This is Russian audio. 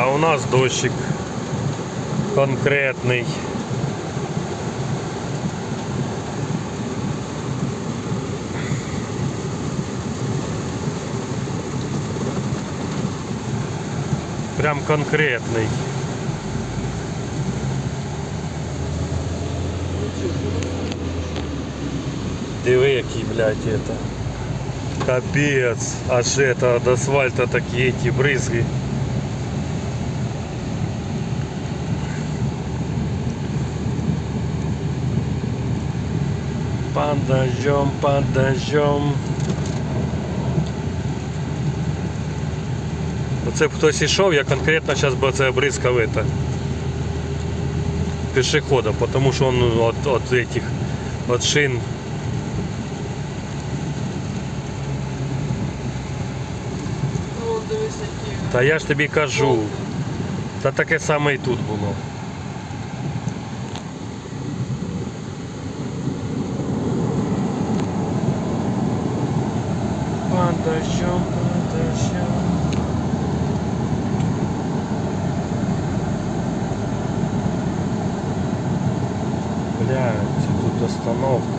А у нас дощик конкретний. Прям конкретний. Диви, який, блядь, это. Капец. Аж это от асфальта такие эти брызги. Под дождем, под дождем. Оце б хтось ішов, я конкретно зараз би це бризкав это. Пешехода, потому что он от, от этих, от шин Ну, дивись, які. Та я ж тобі кажу. Та таке саме і тут було. Под дождем, под дождем. Блядь, тут остановка.